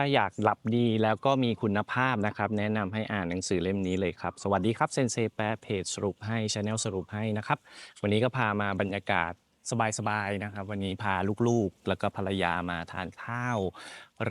ถ้าอยากหลับดีแล้วก็มีคุณภาพนะครับ แนะนำให้อ่านหนังสือเล่มนี้เลยครับ สวัสดีครับเซนเซแปะเพจสรุปให้ชาแนลสรุปให้นะครับ วันนี้ก็พามาบรรยากาศสบายๆนะครับ วันนี้พาลูกๆ แล้วก็ภรรยามาทานข้าว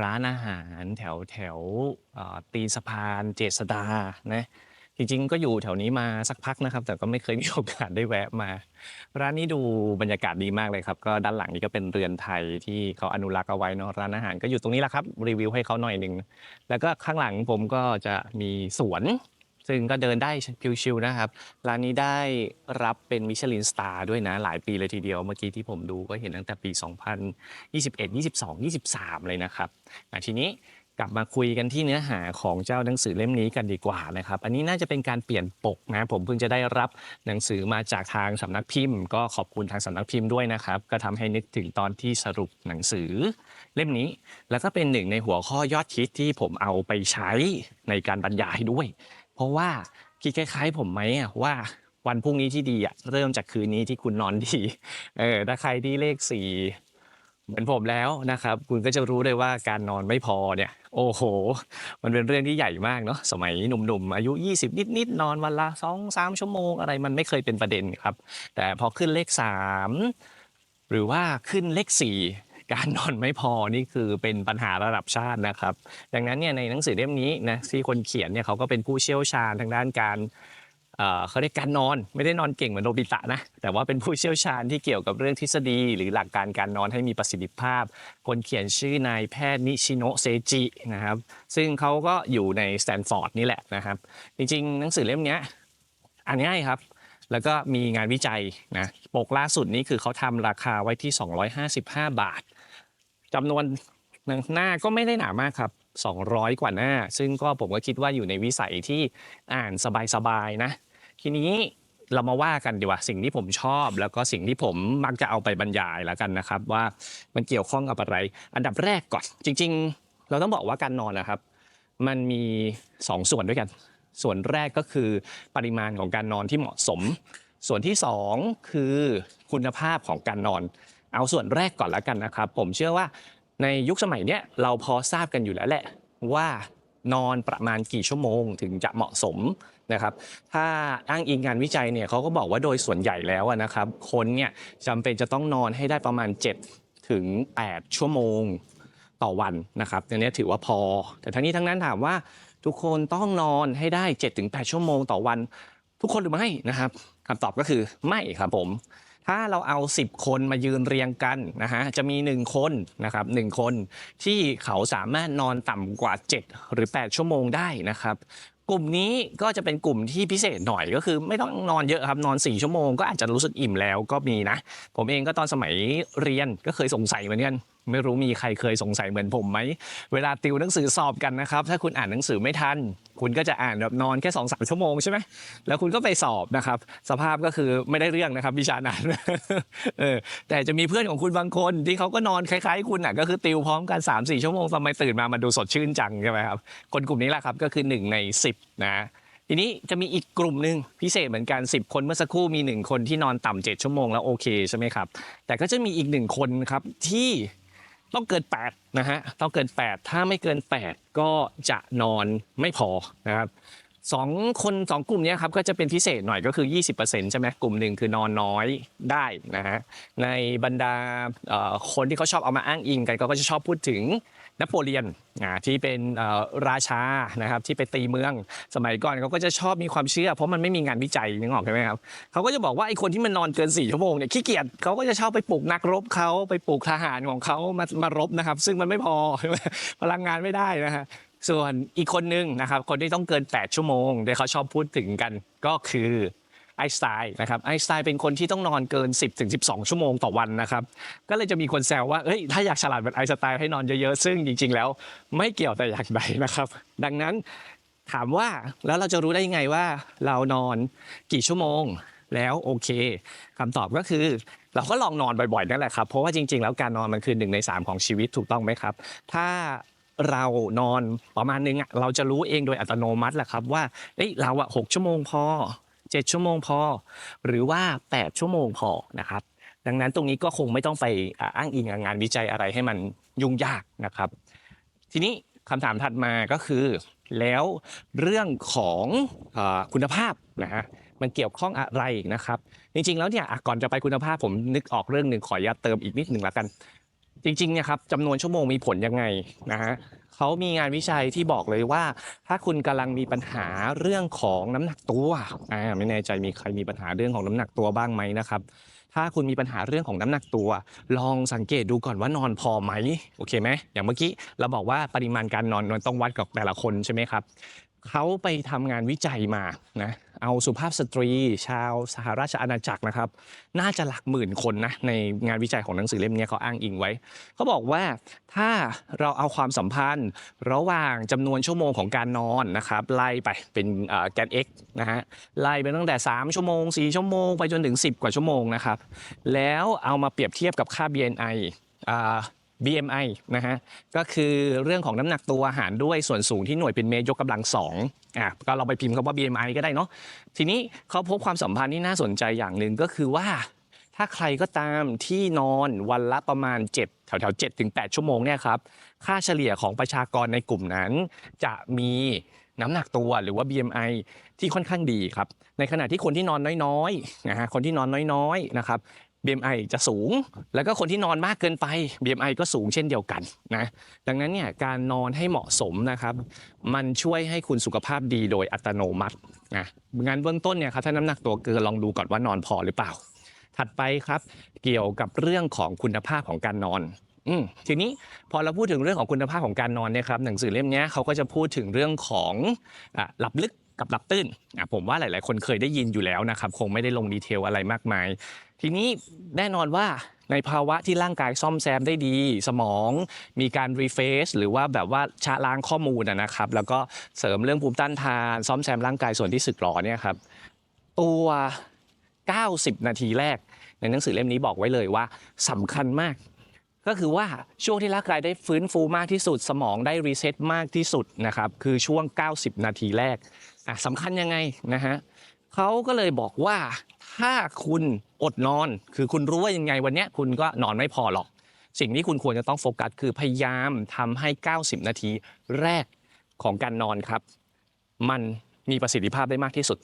ร้านอาหารแถวแถวเอ่อตีนสะพานเจษดานะ จริงๆ ก็อยู่แถวนี้มาสักพักนะครับ แต่ก็ไม่เคยมีโอกาสได้แวะมา ร้านนี้ดูบรรยากาศดีมากเลยครับ ก็ด้านหลังนี้ก็เป็นเรือนไทยที่เขาอนุรักษ์เอาไว้เนอะร้านอาหารก็อยู่ตรงนี้แหละครับรีวิวให้เขาหน่อยหนึ่งแล้วก็ข้างหลังผมก็จะมีสวน ซึ่งก็เดินได้ชิวๆนะครับ ร้านนี้ได้รับเป็นมิชลินสตาร์ด้วยนะหลายปีเลยทีเดียวเมื่อกี้ที่ผมดูก็เห็นตั้งแต่ปี 2021 22 23 เลยนะครับทีนี้ กลับมาคุยกันที่เนื้อหาของเจ้าหนังสือเล่มนี้กันดีกว่านะครับ อันนี้น่าจะเป็นการเปลี่ยนปกนะ ผมเพิ่งจะได้รับหนังสือมาจากทางสำนักพิมพ์ ก็ขอบคุณทางสำนักพิมพ์ด้วยนะครับ ก็ทำให้นึกถึงตอนที่สรุปหนังสือเล่มนี้ แล้วก็เป็นหนึ่งในหัวข้อยอดฮิตที่ผมเอาไปใช้ในการบรรยายด้วย เพราะว่าคิดคล้ายๆ ผมไหมอะว่าวันพรุ่งนี้ที่ดีอะเริ่มจากคืนนี้ที่คุณนอนดี เออถ้าใครที่เลขสี่ เหมือนผมแล้วนะครับ คุณก็จะรู้เลยว่าการนอนไม่พอเนี่ย โอ้โห มันเป็นเรื่องที่ใหญ่มากเนาะสมัยหนุ่มๆ อายุ 20 นิดๆ นอนวันละ2 3 ชั่วโมงอะไรมันไม่เคยเป็นประเด็นครับ แต่พอขึ้นเลข 3 หรือว่าขึ้นเลข 4การนอนไม่พอนี่คือเป็นปัญหาระดับชาตินะครับ ดังนั้นเนี่ยในหนังสือเล่มนี้นะที่คนเขียนเนี่ยเขาก็เป็นผู้เชี่ยวชาญทางด้านการ เขาเรียกการนอนไม่ได้นอนเก่งเหมือนโนบิตะนะแต่ว่าเป็นผู้เชี่ยวชาญที่เกี่ยวกับเรื่องทฤษฎี หรือหลักการการนอนให้มีประสิทธิภาพ คนเขียนชื่อนายแพทย์นิชิโนะเซจินะครับซึ่งเขาก็อยู่ในสแตนฟอร์ดนี่แหละนะครับจริงๆ หนังสือเล่มนี้อ่านง่ายครับ แล้วก็มีงานวิจัยนะปกล่าสุดนี้คือเขาทำราคาไว้ที่ 255 บาทจำนวนหน้าก็ไม่ได้หนามากครับ200 กว่าหน้า ซึ่งก็ผมก็คิดว่าอยู่ในวิสัยที่อ่านสบายๆนะ ทีนี้เรามาว่ากันดีกว่าสิ่งที่ผมชอบ แล้วก็สิ่งที่ผมมักจะเอาไปบรรยายแล้วกันนะครับ ว่ามันเกี่ยวข้องกับอะไร อันดับแรกก่อน จริง ๆ เราต้องบอกว่าการนอนนะครับ มันมี 2 ส่วนด้วยกัน ส่วนแรกก็คือปริมาณของการนอนที่เหมาะสม ส่วนที่ 2 คือคุณภาพของการนอน เอาส่วนแรกก่อนแล้วกันนะครับ ผมเชื่อว่าในยุคสมัยเนี้ยเราพอทราบกันอยู่แล้วแหละว่านอนประมาณกี่ชั่วโมงถึงจะเหมาะสม นะครับ ถ้าอ้างอิงงานวิจัยเนี่ยเขาก็บอกว่าโดยส่วนใหญ่แล้วอะนะครับคนเนี่ยจำเป็นจะต้องนอนให้ได้ประมาณ 7 ถึง 8 ชั่วโมงต่อวันนะครับอันนี้ถือว่าพอ แต่ทั้งนี้ทั้งนั้นถามว่าทุกคนต้องนอนให้ได้ 7-8 ชั่วโมงต่อวัน ทุกคนหรือไม่นะครับคำตอบก็คือไม่ครับผมถ้าเราเอา 10 คนมายืนเรียงกันนะฮะจะมี 1 คนนะครับหนึ่งคนที่เขาสามารถนอนต่ำกว่า 7 หรือ 8 ชั่วโมงได้นะครับ กลุ่มนี้ก็จะเป็นกลุ่มที่พิเศษหน่อยก็คือไม่ต้องนอนเยอะครับนอน 4 ชั่วโมงก็อาจจะรู้สึกอิ่มแล้วก็มีนะ ผมเองก็ตอนสมัยเรียนก็เคยสงสัยเหมือนกัน ไม่รู้มีใครเคยสงสัยเหมือนผมไหม เวลาติวหนังสือสอบกันนะครับ ถ้าคุณอ่านหนังสือไม่ทัน คุณก็จะอ่านแบบนอนแค่2อสชั่วโมงใช่ไหมแล้วคุณก็ไปสอบนะครับ สภาพก็คือไม่ได้เรื่องนะครับวิชานั้นเออแต่จะมีเพื่อนของคุณบางคนที่เขาก็นอนคล้ายๆ คุณอะก็คือติวพร้อมกัน3าสี่ชั่วโมงทำไมตื่นมามันดูสดชื่นจังใช่ไหมครับคนกลุ่มนี้แหละครับก็คือหนึ่งใน10 นะทีนี้จะมีอีกกลุ่มหนึ่งพิเศษเหมือนกัน 10 คนเมื่อสักครู่มี 1 คนที่นอนต่ำ7ชั่วโมงแล้วโอเคใช่ไหมครับ แต่ก็จะมีอีกหนึ่งคนครับที่ ต้องเกิน8นะฮะต้องเกิน 8 ถ้าไม่เกิน 8 ก็จะนอนไม่พอนะครับ สองคนสองกลุ่มนี้ครับก็จะเป็นพิเศษหน่อยก็คือ 20%ใช่ไหมกลุ่มหนึ่งคือนอนน้อยได้นะฮะในบรรดาคนที่เขาชอบเอามาอ้างอิงกันเขาก็จะชอบพูดถึงนโปเลียนอ่าที่เป็นราชานะครับที่ไปตีเมือง สมัยก่อนเขาก็จะชอบมีความเชื่อ เพราะมันไม่มีงานวิจัยนึกออกใช่ไหมครับเขาก็จะบอกว่าไอ้คนที่มันนอนเกิน4ชั่วโมงเนี่ยขี้เกียจเขาก็จะชอบไปปลุกนักรบเขาไปปลุกทหารของเขามามารบนะครับ ซึ่งมันไม่พอพลังงานไม่ได้นะฮะ ส่วนอีกคนนึงนะครับ คนที่ต้องเกิน 8 ชั่วโมงที่เขาชอบพูดถึงกันก็คือไอน์สไตน์นะครับไอน์สไตน์เป็นคนที่ต้องนอนเกิน 10ถึง12ชั่วโมงต่อวันนะครับ ก็เลยจะมีคนแซวว่าเฮ้ยถ้าอยากฉลาดเหมือนไอน์สไตน์ให้นอนเยอะๆ ซึ่งจริง ๆ แล้วไม่เกี่ยวแต่อย่างใดนะครับ ดังนั้นถามว่าแล้วเราจะรู้ได้ยังไงว่าเรานอนกี่ชั่วโมงแล้วโอเคคำตอบก็คือ เราก็ลองนอนบ่อยๆนั่นแหละครับเพราะว่าจริง ๆ แล้วการนอนมันคือหนึ่งในสามของชีวิตถูกต้องไหมครับ ถ้า เรานอนประมาณนึงอะเราจะรู้เองโดยอัตโนมัติแหละครับว่าเอ้ยเราอะหกชั่วโมงพอ7ชั่วโมงพอ หรือว่า8ชั่วโมงพอนะครับ ดังนั้นตรงนี้ก็คงไม่ต้องไปอ้างอิงงานวิจัยอะไรให้มันยุ่งยากนะครับ ทีนี้คำถามถัดมาก็คือ แล้วเรื่องของอคุณภาพนะฮะมันเกี่ยวข้องอะไรนะครับ จริงๆแล้วเนี่ยก่อนจะไปคุณภาพผมนึกออกเรื่องหนึ่งขออนุญาตเติมอีกนิดหนึ่งละกัน จริงๆเนี่ยครับจำนวนชั่วโมงมีผลยังไงนะฮะเขามีงานวิจัยที่บอกเลยว่า ถ้าคุณกำลังมีปัญหาเรื่องของน้ำหนักตัวอ่าไม่แน่ใจมีใครมีปัญหาเรื่องของน้ำหนักตัวบ้างไหมนะครับถ้าคุณมีปัญหาเรื่องของน้ำหนักตัว ลองสังเกตดูก่อนว่านอนพอไหมโอเคไหมอย่างเมื่อกี้เราบอกว่าปริมาณการนอนมันต้องวัดกับแต่ละคนใช่ไหมครับเขาไปทำงานวิจัยมานะ เอาสุภาพสตรี ชาวสหราชอาณาจักรนะครับ น่าจะหลักหมื่นคนนะในงานวิจัยของหนังสือเล่มนี้เขาอ้างอิงไว้เขาบอกว่าถ้าเราเอาความสัมพันธ์ระหว่างจำนวนชั่วโมงของการนอนนะครับ ไล่ไปเป็นเอ่อแกน x นะฮะไล่ไปตั้งแต่ 3 ชั่วโมง 4 ชั่วโมง ไปจนถึง 10 กว่าชั่วโมงนะครับแล้วเอามาเปรียบเทียบกับค่า BNI BMI นะฮะก็คือเรื่องของน้ำหนักตัวหารด้วยส่วนสูงที่หน่วยเป็นเมตรยกกำลังสองอะก็เราไปพิมพ์คำว่า BMI ก็ได้เนาะทีนี้เขาพบความสัมพันธ์ที่น่าสนใจอย่างหนึ่งก็คือว่า ถ้าใครก็ตามที่นอนวันละประมาณ 7 แถวๆ7ถึง8ชั่วโมงเนี่ยครับค่าเฉลี่ยของประชากรในกลุ่มนั้น จะมีน้ำหนักตัวหรือว่า BMI ที่ค่อนข้างดีครับ ในขณะที่คนที่นอนน้อยๆนะฮะคนที่นอนน้อยๆนะครับ BMI จะสูง แล้วก็คนที่นอนมากเกินไป BMI ก็สูงเช่นเดียวกันนะดังนั้นเนี่ยการนอนให้เหมาะสมนะครับ มันช่วยให้คุณสุขภาพดีโดยอัตโนมัตินะงานเบื้องต้นเนี่ยครับถ้าน้ำหนักตัวเกินลองดูก่อนว่านอนพอหรือเปล่า ถัดไปครับ เกี่ยวกับเรื่องของคุณภาพของการนอนอืมทีนี้พอเราพูดถึงเรื่องของคุณภาพของการนอนเนี่ยครับหนังสือเล่มนี้เขาก็จะพูดถึงเรื่องของอหลับลึก กับหลับตื้นอะผมว่าหลาย ๆ คนเคยได้ยินอยู่แล้วนะครับ คงไม่ได้ลงดีเทลอะไรมากมาย ทีนี้แน่นอนว่าในภาวะที่ร่างกายซ่อมแซมได้ดี สมองมีการรีเฟซหรือว่าแบบว่าชะล้างข้อมูลนะครับ แล้วก็เสริมเรื่องภูมิต้านทาน ซ่อมแซมร่างกายส่วนที่สึกหรอเนี่ยครับตัว 90 นาทีแรก ในหนังสือเล่มนี้บอกไว้เลยว่าสำคัญมาก ก็คือว่าช่วงที่ร่างกายได้ฟื้นฟูมากที่สุด สมองได้รีเซ็ตมากที่สุดนะครับคือช่วง 90 นาทีแรก อะสำคัญยังไงนะฮะเขาก็เลยบอกว่าถ้าคุณอดนอน คือคุณรู้ว่ายังไงวันเนี้ยคุณก็นอนไม่พอหรอก สิ่งที่คุณควรจะต้องโฟกัสคือพยายามทำให้ 90 นาทีแรกของการนอนครับ มันมีประสิทธิภาพได้มากที่สุด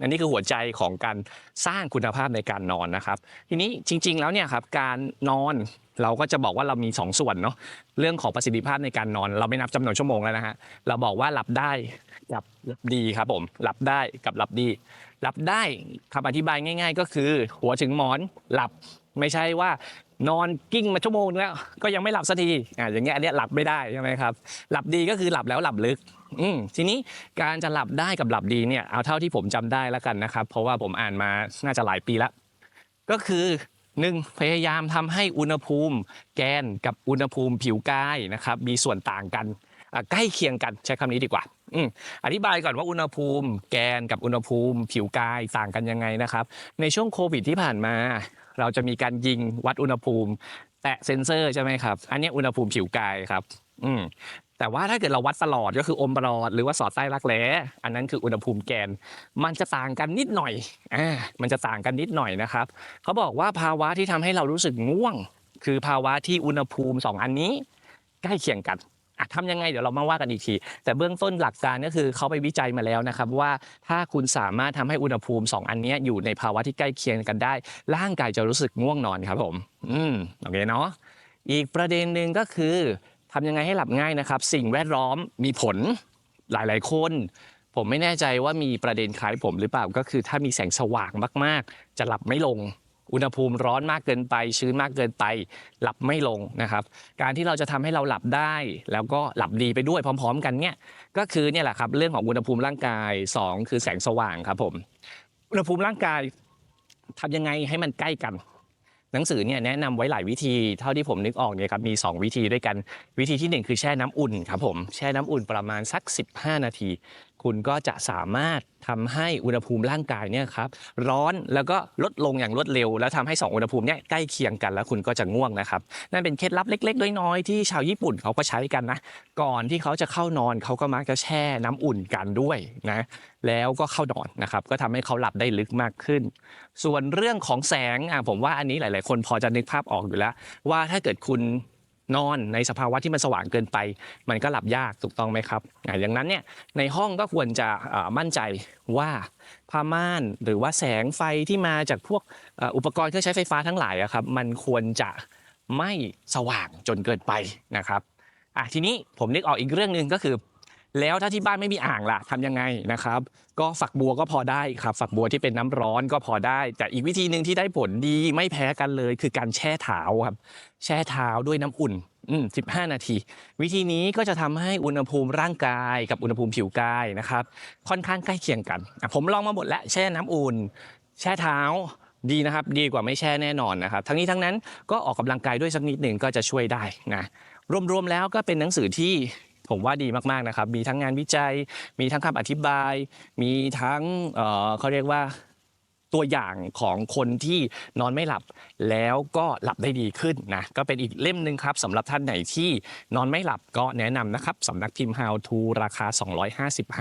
อันนี้คือหัวใจของการสร้างคุณภาพในการนอนนะครับ ทีนี้จริง ๆ แล้วเนี่ยครับการนอนเราก็จะบอกว่าเรามี 2 ส่วนเนาะเรื่องของประสิทธิภาพในการนอน เราไม่นับจำนวนชั่วโมงแล้วนะฮะเราบอกว่าหลับได้กับหลับดีครับผมหลับได้กับหลับดีหลับได้คำอธิบายง่าย ๆ ก็คือ หัวถึงหมอนหลับไม่ใช่ว่านอนกิ้งมาชั่วโมงนึงแล้วก็ยังไม่หลับสักทีอ่าอย่างเงี้ยอันเนี้ยหลับไม่ได้ใช่ไหมครับหลับดีก็คือหลับแล้วหลับลึก อืมทีนี้การจะหลับได้กับหลับดีเนี่ยเอาเท่าที่ผมจำได้แล้วกันนะครับ เพราะว่าผมอ่านมาน่าจะหลายปีละก็คือหนึ่งพยายามทำให้อุณหภูมิ แกนกับอุณหภูมิผิวกายนะครับ มีส่วนต่างกันใกล้เคียงกันใช้คำนี้ดีกว่าอธิบายก่อนว่าอุณหภูมิ แกนกับอุณหภูมิ ผิวกายต่างกันยังไงนะครับ ในช่วงโควิดที่ผ่านมา เราจะมีการยิงวัดอุณหภูมิ แตะเซ็นเซอร์ใช่ไหมครับ อันนี้อุณหภูมิผิวกายครับ อื แต่ว่าถ้าเกิดเราวัดตลอดก็คืออมปลอดหรือว่าสอดใต้รักแร้อันนั้นคืออุณหภูมิแกน มันจะต่างกันนิดหน่อยอ่ามันจะต่างกันนิดหน่อยนะครับเขาบอกว่าภาวะที่ทำให้เรารู้สึกง่วง คือภาวะที่อุณหภูมิสองอันนี้ใกล้เคียงกันอะทำยังไงเดี๋ยวเรามาว่ากันอีกที แต่เบื้องต้นหลักการก็คือเขาไปวิจัยมาแล้วนะครับ ว่าถ้าคุณสามารถทำให้อุณหภูมิ 2 อันนี้อยู่ในภาวะที่ใกล้เคียงกันได้ ร่างกายจะรู้สึกง่วงนอนครับผม อืมโอเคเนาะอีกประเด็นหนึ่งก็คือ ทำยังไงให้หลับง่ายนะครับ สิ่งแวดล้อมมีผลหลายๆคน ผมไม่แน่ใจว่ามีประเด็นคล้ายผมหรือเปล่าก็คือ ถ้ามีแสงสว่างมากๆ จะหลับไม่ลง อุณหภูมิร้อนมากเกินไป ชื้นมากเกินไป หลับไม่ลงนะครับ การที่เราจะทำให้เราหลับได้ แล้วก็หลับดีไปด้วยพร้อม ๆ กันเนี่ยก็คือเนี่ยแหละครับเรื่องของอุณหภูมิร่างกายสองคือแสงสว่างครับผมอุณหภูมิร่างกายทำยังไงให้มันใกล้กัน หนังสือเนี่ยแนะนำไว้หลายวิธีเท่าที่ผมนึกออกเนี่ยครับมี 2 วิธีด้วยกันวิธีที่ 1 คือแช่น้ำอุ่นครับผมแช่น้ำอุ่นประมาณสัก 15 นาที คุณก็จะสามารถทำให้อุณหภูมิร่างกายเนี่ยครับร้อนแล้วก็ลดลงอย่างรวดเร็ว แล้วทำให้ 2 อุณหภูมิเนี่ยใกล้เคียงกันแล้วคุณก็จะง่วงนะครับนั่นเป็นเคล็ดลับเล็กๆน้อยๆที่ชาวญี่ปุ่นเขาก็ใช้กันนะก่อนที่เขาจะเข้านอนเขาก็มักจะแช่น้ำอุ่นกันด้วยนะแล้วก็เข้านอนนะครับก็ทำให้เขาหลับได้ลึกมากขึ้น ส่วนเรื่องของแสงอะผมว่าอันนี้หลาย ๆ คนพอจะนึกภาพออกอยู่แล้ว ว่าถ้าเกิดคุณ นอนในสภาวะที่มันสว่างเกินไป มันก็หลับยากถูกต้องไหมครับอย่างนั้นเนี่ยในห้องก็ควรจะมั่นใจว่าผ้าม่านหรือว่าแสงไฟที่มาจากพวกอุปกรณ์เครื่องใช้ไฟฟ้าทั้งหลายอะครับมันควรจะไม่สว่างจนเกินไปนะครับอะทีนี้ผมนึกออกอีกเรื่องหนึ่งก็คือ แล้วถ้าที่บ้านไม่มีอ่างล่ะทำยังไงนะครับ ก็ฝักบัวก็พอได้ครับฝักบัวที่เป็นน้ำร้อนก็พอได้ แต่อีกวิธีหนึ่งที่ได้ผลดีไม่แพ้กันเลยคือการแช่เท้าครับ แช่เท้าด้วยน้ำอุ่นอืม15นาที วิธีนี้ก็จะทำให้อุณหภูมิร่างกายกับอุณหภูมิผิวกายนะครับ ค่อนข้างใกล้เคียงกัน ผมลองมาหมดแล้วแช่น้ำอุ่น แช่เท้าดีนะครับ ดีกว่าไม่แช่แน่นอนนะครับ ทั้งนี้ทั้งนั้นก็ออกกำลังกายด้วยสักนิดหนึ่งก็จะช่วยได้นะรวมๆแล้วก็เป็นหนังสือที่ ผมว่าดีมากๆนะครับ มีทั้งงานวิจัย มีทั้งคำอธิบาย มีทั้งเอ่อเขาเรียกว่าตัวอย่างของคนที่นอนไม่หลับ แล้วก็หลับได้ดีขึ้นนะก็เป็นอีกเล่มหนึ่งครับสำหรับท่านไหนที่นอนไม่หลับก็แนะนำนะครับสำนักพิมพ์ How to ราคา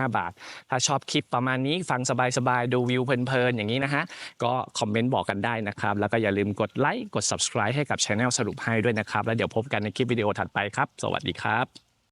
255 บาท ถ้าชอบคลิปประมาณนี้ฟังสบายๆ ดูวิวเพลินๆ อย่างนี้นะฮะ ก็คอมเมนต์บอกกันได้นะครับ แล้วก็อย่าลืมกดไลค์กด subscribe ให้กับช anel สรุปให้ด้วยนะครับ แล้วเดี๋ยวพบกันในคลิปวิดีโอถัดไปครับ สวัสดีครับ